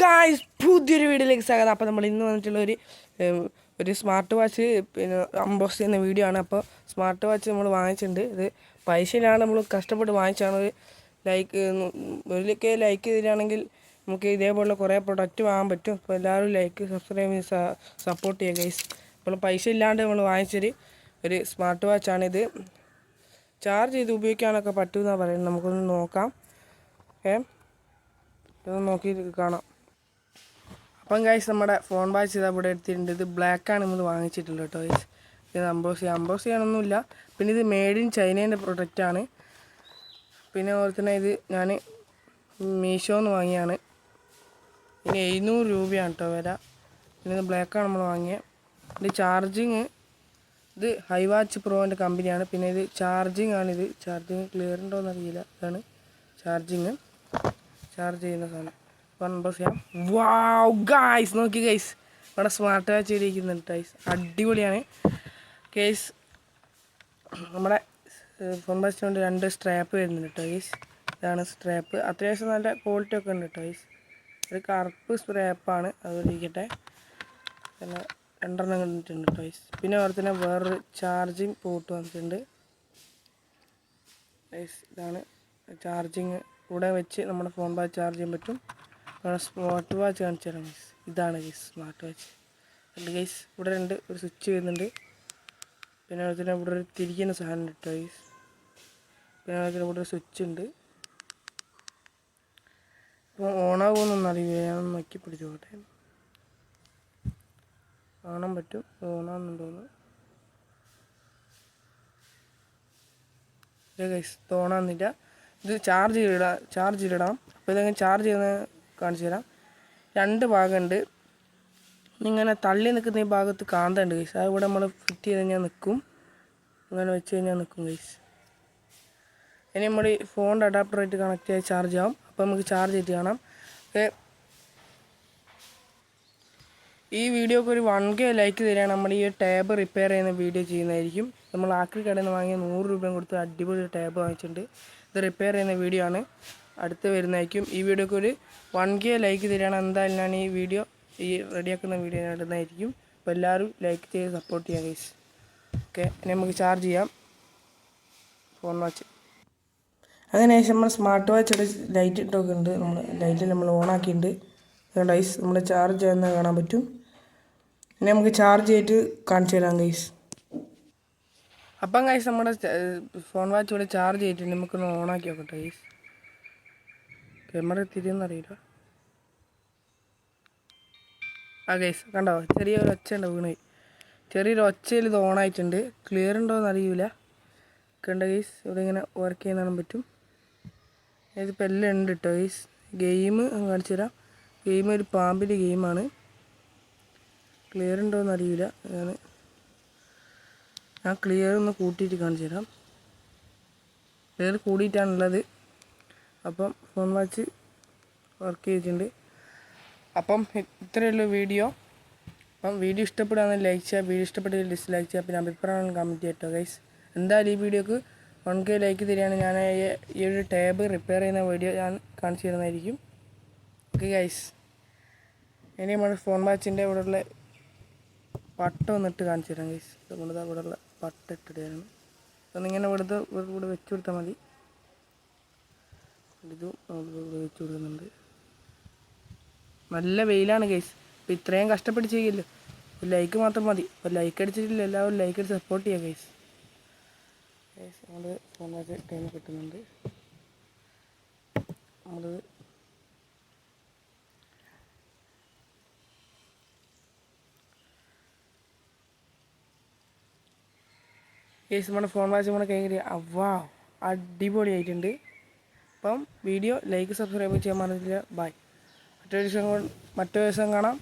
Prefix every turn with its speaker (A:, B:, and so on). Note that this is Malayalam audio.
A: ഗായ്സ് പുതിയൊരു വീഡിയോയിലേക്ക് സ്വാഗതം. അപ്പോൾ നമ്മൾ ഇന്ന് വന്നിട്ടുള്ള ഒരു ഒരു സ്മാർട്ട് വാച്ച് പിന്നെ അമ്പോസ് ചെയ്യുന്ന വീഡിയോ ആണ്. അപ്പോൾ സ്മാർട്ട് വാച്ച് നമ്മൾ വാങ്ങിച്ചിട്ടുണ്ട്. ഇത് പൈസയിലാണ് നമ്മൾ കഷ്ടപ്പെട്ട് വാങ്ങിച്ചാണ് ഒരു ലൈക്ക് ഒരിലൊക്കെ ലൈക്ക് ചെയ്തിട്ടാണെങ്കിൽ നമുക്ക് ഇതേപോലുള്ള കുറേ പ്രൊഡക്റ്റ് വാങ്ങാൻ പറ്റും. അപ്പോൾ എല്ലാവരും ലൈക്ക് സബ്സ്ക്രൈബ് ചെയ്ത് സപ്പോർട്ട് ചെയ്യുക ഗൈസ് അപ്പോൾ പൈസ ഇല്ലാണ്ട് നമ്മൾ വാങ്ങിച്ചൊരു ഒരു സ്മാർട്ട് വാച്ചാണിത് ചാർജ് ചെയ്ത് ഉപയോഗിക്കാനൊക്കെ പറ്റുമെന്നാണ് പറയുന്നത്. നമുക്കൊന്ന് നോക്കാം. ഏ? നോക്കി കാണാം. അപ്പം ഗൈസ് നമ്മുടെ ഫോൺ വാച്ച് ഇതാ ഇവിടെ എടുത്തിട്ടുണ്ട്. ഇത് ബ്ലാക്കാണ് നമ്മൾ വാങ്ങിച്ചിട്ടുള്ളത് കേട്ടോ ഗൈസ് ഇത് അംബോസി ചെയ്യാം ആണൊന്നുമില്ല. പിന്നെ ഇത് മെയ്ഡ് ഇൻ ചൈനേന്റെ പ്രൊഡക്റ്റാണ് പിന്നെ അതുപോലെ തന്നെ ഇത് ഞാൻ മീഷോന്ന് വാങ്ങിയാണ്. ഇനി എഴുന്നൂറ് രൂപയാണ് കേട്ടോ വില. പിന്നെ ഇത് ബ്ലാക്കാണ് നമ്മൾ വാങ്ങിയത് ഇത് ചാർജിങ് ഇത് ഹൈ വാച്ച് പ്രോന്റെ കമ്പനിയാണ് പിന്നെ ഇത് ചാർജിങ് ആണിത് ചാർജിങ് ക്ലിയർ ഉണ്ടോ എന്നറിയില്ല. ഇതാണ് ചാർജിങ് ചാർജ് ചെയ്യുന്ന സാധനം. വൺ പ്ലസ് ചെയ്യാം. വാവ് ഗായ്സ് നോക്കി ഗൈസ് ഇവിടെ സ്മാർട്ട് വാച്ച് ഇരിക്കുന്നുണ്ട് ഗൈസ് അടിപൊളിയാണ്. കേസ് നമ്മുടെ ഫോൺ ബസ്സിന് കൊണ്ട് രണ്ട് സ്ട്രാപ്പ് വരുന്നുണ്ട് കേട്ടോ ഗൈസ് ഇതാണ് സ്ട്രാപ്പ് അത്യാവശ്യം നല്ല ക്വാളിറ്റി ഒക്കെ ഉണ്ട് കേട്ടോ ഗൈസ് ഒരു കറുപ്പ് സ്ട്രാപ്പാണ് അതുപോലെ ഇരിക്കട്ടെ. പിന്നെ രണ്ടെണ്ണം കണ്ടിട്ടുണ്ട് കേട്ടോ പിന്നെ അവിടെ തന്നെ വേറൊരു ചാർജിങ് പോർട്ട് വന്നിട്ടുണ്ട്. ഗൈസ് ഇതാണ് ചാർജിങ് ഇവിടെ വെച്ച് നമ്മുടെ ഫോൺ ബാ ചാർജ് ചെയ്യാൻ പറ്റും. നമ്മുടെ സ്മാർട്ട് വാച്ച് കാണിച്ചു തരാം ഗൈസ് ഇതാണ് ഗൈസ് സ്മാർട്ട് വാച്ച് അല്ല ഗൈസ് ഇവിടെ രണ്ട് ഒരു സ്വിച്ച് വരുന്നുണ്ട്. പിന്നെ അതുപോലെ ഇവിടെ ഒരു തിരിക്കുന്ന സാധനം കേട്ടോ ഗൈസ് പിന്നെ അതുപോലെ ഇവിടെ ഒരു സ്വിച്ച് ഉണ്ട്. ഇപ്പോൾ ഓണാകുമെന്നൊന്നും അറിയില്ല. ഞാൻ നോക്കി പിടിച്ചു പോട്ടെ കാണാൻ പറ്റും. ഓണാകുന്നുണ്ടോന്ന് ഗൈസ് തോന്നാന്നില്ല ഇത് ചാർജ് ഇടാം ചാർജ് ചെയ്തിടാം അപ്പോൾ ഇതെങ്ങനെ ചാർജ് ചെയ്യുന്ന കാണിച്ചു തരാം. രണ്ട് ഭാഗമുണ്ട്. ഇങ്ങനെ തള്ളി നിൽക്കുന്ന ഈ ഭാഗത്ത് കാന്തുണ്ട് ഗൈസ് അത് ഇവിടെ നമ്മൾ ഫിറ്റ് ചെയ്ത് കഴിഞ്ഞാൽ നിൽക്കും അങ്ങനെ വെച്ച് കഴിഞ്ഞാൽ നിൽക്കും ഗൈസ് ഇനി നമ്മൾ ഈ ഫോണിന്റെ അഡാപ്റ്ററായിട്ട് കണക്ട് ചെയ്ത് ചാർജ് ആവും. അപ്പോൾ നമുക്ക് ചാർജ് ചെയ്തിട്ട് കാണാം. ഓക്കെ ഈ വീഡിയോക്ക് ഒരു വൺ കെ ലൈക്ക് തരിക നമ്മൾ ഈ ടാബ് റിപ്പയർ ചെയ്യുന്ന വീഡിയോ ചെയ്യുന്നതായിരിക്കും. നമ്മൾ ആക്രി കടയിൽ നിന്ന് വാങ്ങിയ നൂറ് രൂപയും കൊടുത്ത് അടിപൊളി ടാബ് വാങ്ങിച്ചിട്ടുണ്ട്. ഇത് റിപ്പയർ ചെയ്യുന്ന വീഡിയോ ആണ്. അടുത്ത് വരുന്നതായിരിക്കും. ഈ വീഡിയോക്ക് ഒരു വൺ കെ ലൈക്ക് തരികയാണ്. എന്തായാലും ഞാൻ ഈ വീഡിയോ ഈ റെഡിയാക്കുന്ന വീഡിയോ ഞാൻ ഇടുന്നതായിരിക്കും. അപ്പോൾ എല്ലാവരും ലൈക്ക് ചെയ്ത് സപ്പോർട്ട് ചെയ്യാം ഗൈസ് ഓക്കെ ഇനി നമുക്ക് ചാർജ് ചെയ്യാം. ഫോൺ വാച്ച് അങ്ങനെ ശേഷം നമ്മൾ സ്മാർട്ട് വാച്ചിയുടെ ലൈറ്റ് ഇട്ടൊക്കെ ഉണ്ട്. നമ്മൾ ലൈറ്റ് നമ്മൾ ഓൺ ആക്കിയിട്ടുണ്ട്. ഐസ് നമ്മൾ ചാർജ് ചെയ്യുന്ന കാണാൻ പറ്റും. ഇനി നമുക്ക് ചാർജ് ചെയ്തിട്ട് കാണിച്ചു തരാം ഗൈസ് അപ്പം ഗൈസ് നമ്മുടെ ഫോൺ വാച്ച് ഇവിടെ ചാർജ് ചെയ്തിട്ടുണ്ട്. നമുക്കൊന്ന് ഓൺ ആക്കി നോക്കട്ടെ ഗൈസ് ക്യാമറ തിരിയെന്നറിയില്ല. ആ ഗൈസ് കണ്ടോ? ചെറിയൊരു ഒച്ച ഉണ്ട് വീണായി ചെറിയൊരു ഒച്ചയിൽ ഇത് ഓൺ ആയിട്ടുണ്ട്. ക്ലിയർ ഉണ്ടോ എന്ന് അറിയില്ല കണ്ട ഗൈസ് ഇവിടെ ഇങ്ങനെ വർക്ക് ചെയ്യാൻ പറ്റും. ഇതിപ്പോൾ എല്ലാം ഉണ്ട് കേട്ടോ ഗൈസ് ഗെയിം കാണിച്ചു തരാം. ഗെയിം ഒരു പാമ്പിന്റെ ഗെയിമാണ് ക്ലിയർ ഉണ്ടോ എന്ന് അറിയില്ല ഞാൻ ഞാൻ ക്ലിയർ ഒന്ന് കൂട്ടിയിട്ട് കാണിച്ചു തരാം. ക്ലിയർ കൂടിയിട്ടാണുള്ളത്. അപ്പം ഫോൺ വാച്ച് വർക്ക് ചെയ്തിട്ടുണ്ട്. അപ്പം ഇത്രയുള്ള വീഡിയോ അപ്പം വീഡിയോ ഇഷ്ടപ്പെടുകയാണെങ്കിൽ ലൈക്ക് ചെയ്യുക വീഡിയോ ഇഷ്ടപ്പെട്ടെങ്കിൽ ഡിസ്ലൈക്ക് ചെയ്യുക പിന്നെ അഭിപ്രായം കമന്റ് ചെയ്യട്ടോ ഗൈസ് എന്തായാലും ഈ വീഡിയോക്ക് വൺ കെ ലൈക്ക് തരികയാണ്. ഞാൻ ഈ- ഒരു ടാബ് റിപ്പയർ ചെയ്യുന്ന വീഡിയോ ഞാൻ കാണിച്ചു തരുന്നതായിരിക്കും. ഓക്കെ ഗൈസ് ഇനി നമ്മുടെ ഫോൺ വാച്ചിന്റെ ഉള്ള പട്ട ഒന്നിട്ട് കാണിച്ചു തരാം ഗൈസ് നമ്മളിത് ഇവിടെയുള്ള പട്ട ഇട്ടിട്ടാണ് അതൊന്നിങ്ങനെ ഇവിടുത്തെ ഇവിടെ വെച്ച് കൊടുത്താൽ മതി. ഇതും വെച്ച് കൊടുക്കുന്നുണ്ട്. നല്ല വെയിലാണ് കേസ് അപ്പോൾ ഇത്രയും കഷ്ടപ്പെട്ട് ചെയ്യില്ലോ? ഒരു ലൈക്ക് മാത്രം മതി. അപ്പോൾ ലൈക്ക് അടിച്ചിട്ടില്ല. എല്ലാവരും ലൈക്ക് അടിച്ച് സപ്പോർട്ട് ചെയ്യുക കേസ് കേസ് നമ്മൾ വാച്ച് ടൈം കിട്ടുന്നുണ്ട്. നമ്മൾ കേസ് നമ്മുടെ ഫോൺ വാച്ച് നമ്മുടെ കൈ അവ്വാ അടിപൊളിയായിട്ടുണ്ട്. അപ്പം വീഡിയോ ലൈക്ക് സബ്സ്ക്രൈബ് ചെയ്യാൻ മറന്നില്ല ബൈ. മറ്റൊരു ദിവസം മറ്റൊരു ദിവസം കാണാം.